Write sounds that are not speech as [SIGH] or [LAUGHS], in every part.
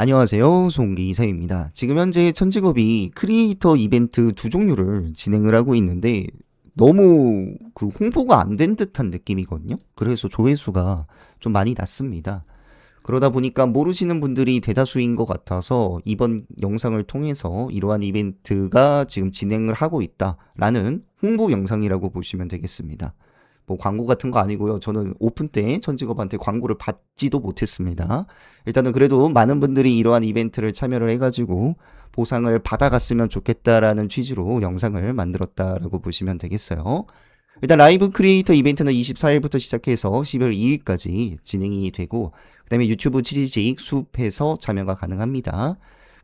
안녕하세요. 송기사입니다. 지금 현재 천직업이 크리에이터 이벤트 두 종류를 진행을 하고 있는데 너무 그 홍보가 안 된 듯한 느낌이거든요. 그래서 조회수가 좀 많이 낮습니다. 그러다 보니까 모르시는 분들이 대다수인 것 같아서 이번 영상을 통해서 이러한 이벤트가 지금 진행을 하고 있다라는 홍보 영상이라고 보시면 되겠습니다. 뭐 광고 같은 거 아니고요. 저는 오픈 때 천직업한테 광고를 받지도 못했습니다. 일단은 그래도 많은 분들이 이러한 이벤트를 참여를 해가지고 보상을 받아갔으면 좋겠다라는 취지로 영상을 만들었다라고 보시면 되겠어요. 일단 라이브 크리에이터 이벤트는 24일부터 시작해서 12월 2일까지 진행이 되고 그 다음에 유튜브 취직 숲에서 참여가 가능합니다.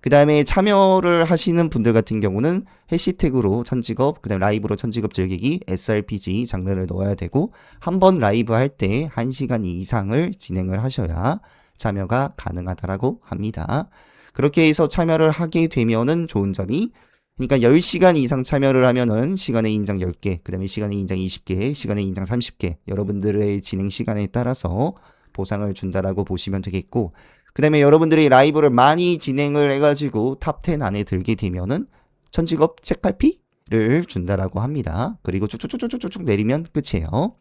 그 다음에 참여를 하시는 분들 같은 경우는 해시태그로 천직업, 그 다음에 라이브로 천직업 즐기기, SRPG 장르를 넣어야 되고, 한 번 라이브 할 때 1시간 이상을 진행을 하셔야 참여가 가능하다라고 합니다. 그렇게 해서 참여를 하게 되면은 좋은 점이 그러니까 10시간 이상 참여를 하면은 시간의 인장 10개, 그 다음에 시간의 인장 20개, 시간의 인장 30개, 여러분들의 진행 시간에 따라서 보상을 준다라고 보시면 되겠고, 그 다음에 여러분들이 라이브를 많이 진행을 해가지고 탑10 안에 들게 되면은 천직업 책팔피를 준다라고 합니다. 그리고 쭉쭉쭉쭉쭉 내리면 끝이에요.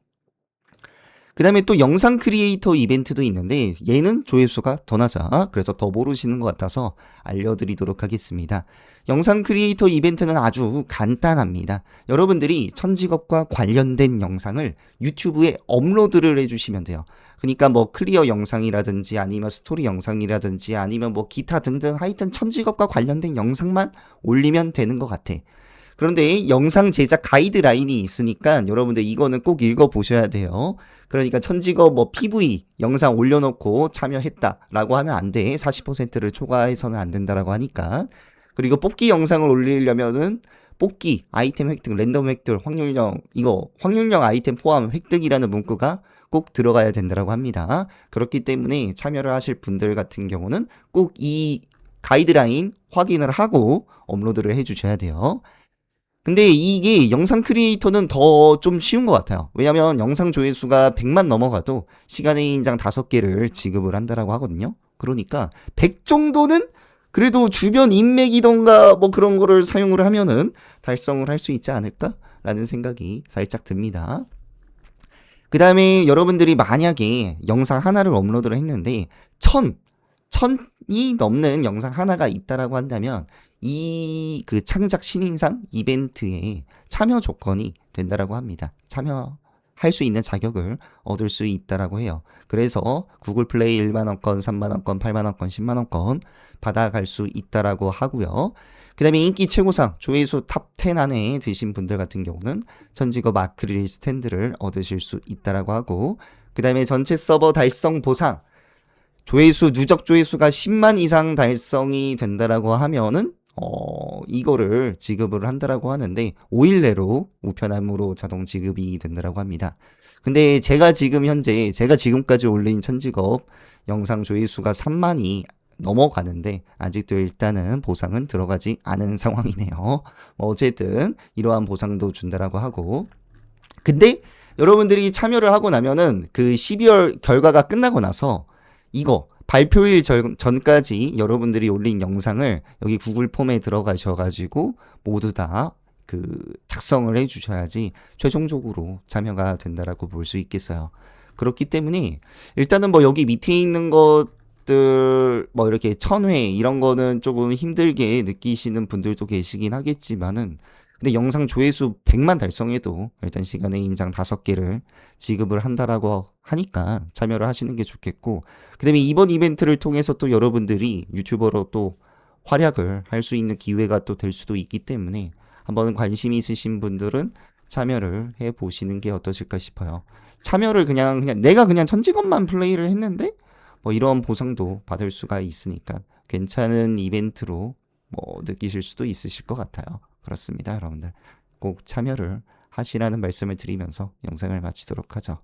그 다음에 또 영상 크리에이터 이벤트도 있는데 얘는 조회수가 더 낮아. 그래서 더 모르시는 것 같아서 알려드리도록 하겠습니다. 영상 크리에이터 이벤트는 아주 간단합니다. 여러분들이 천직업과 관련된 영상을 유튜브에 업로드를 해주시면 돼요. 그러니까 뭐 클리어 영상이라든지 아니면 스토리 영상이라든지 아니면 뭐 기타 등등 하여튼 천직업과 관련된 영상만 올리면 되는 것 같아. 그런데 영상 제작 가이드라인이 있으니까 여러분들 이거는 꼭 읽어 보셔야 돼요. 그러니까 천직업 뭐 PV 영상 올려놓고 참여했다라고 하면 안 돼. 40%를 초과해서는 안 된다라고 하니까. 그리고 뽑기 영상을 올리려면은 뽑기, 아이템 획득, 랜덤 획득, 확률형, 이거 확률형 아이템 포함 획득이라는 문구가 꼭 들어가야 된다라고 합니다. 그렇기 때문에 참여를 하실 분들 같은 경우는 꼭 이 가이드라인 확인을 하고 업로드를 해 주셔야 돼요. 근데 이게 영상 크리에이터는 더 좀 쉬운 것 같아요. 왜냐면 영상 조회수가 100만 넘어가도 시간의 인장 5개를 지급을 한다라고 하거든요. 그러니까 100 정도는 그래도 주변 인맥이던가 뭐 그런 거를 사용을 하면은 달성을 할 수 있지 않을까라는 생각이 살짝 듭니다. 그 다음에 여러분들이 만약에 영상 하나를 업로드를 했는데 천, 천이 넘는 영상 하나가 있다라고 한다면 이 그 창작 신인상 이벤트에 참여 조건이 된다라고 합니다. 참여 할 수 있는 자격을 얻을 수 있다라고 해요. 그래서 구글 플레이 1만 원권, 3만 원권, 8만 원권, 10만 원권 받아갈 수 있다라고 하고요. 그 다음에 인기 최고상 조회수 탑 10 안에 드신 분들 같은 경우는 천직업 아크릴 스탠드를 얻으실 수 있다라고 하고 그 다음에 전체 서버 달성 보상 조회수 누적 조회수가 10만 이상 달성이 된다라고 하면은 어 이거를 지급을 한다라고 하는데 5일 내로 우편함으로 자동 지급이 된다라고 합니다. 근데 제가 지금 현재 제가 지금까지 올린 천직업 영상 조회수가 3만이 넘어가는데 아직도 일단은 보상은 들어가지 않은 [LAUGHS] 상황이네요. 뭐 어쨌든 이러한 보상도 준다라고 하고 근데 여러분들이 참여를 하고 나면은 그 12월 결과가 끝나고 나서 이거 발표일 전, 전까지 여러분들이 올린 영상을 여기 구글 폼에 들어가셔가지고 모두 다 그 작성을 해 주셔야지 최종적으로 참여가 된다라고 볼 수 있겠어요. 그렇기 때문에 일단은 뭐 여기 밑에 있는 것들 뭐 이렇게 천회 이런 거는 조금 힘들게 느끼시는 분들도 계시긴 하겠지만은 근데 영상 조회수 100만 달성해도 일단 시간의 인장 5개를 지급을 한다라고 하니까 참여를 하시는 게 좋겠고 그다음에 이번 이벤트를 통해서 또 여러분들이 유튜버로 또 활약을 할 수 있는 기회가 또 될 수도 있기 때문에 한번 관심 있으신 분들은 참여를 해 보시는 게 어떠실까 싶어요. 참여를 그냥 그냥 내가 그냥 천직업만 플레이를 했는데 뭐 이런 보상도 받을 수가 있으니까 괜찮은 이벤트로 뭐 느끼실 수도 있으실 것 같아요. 그렇습니다, 여러분들. 꼭 참여를 하시라는 말씀을 드리면서 영상을 마치도록 하죠.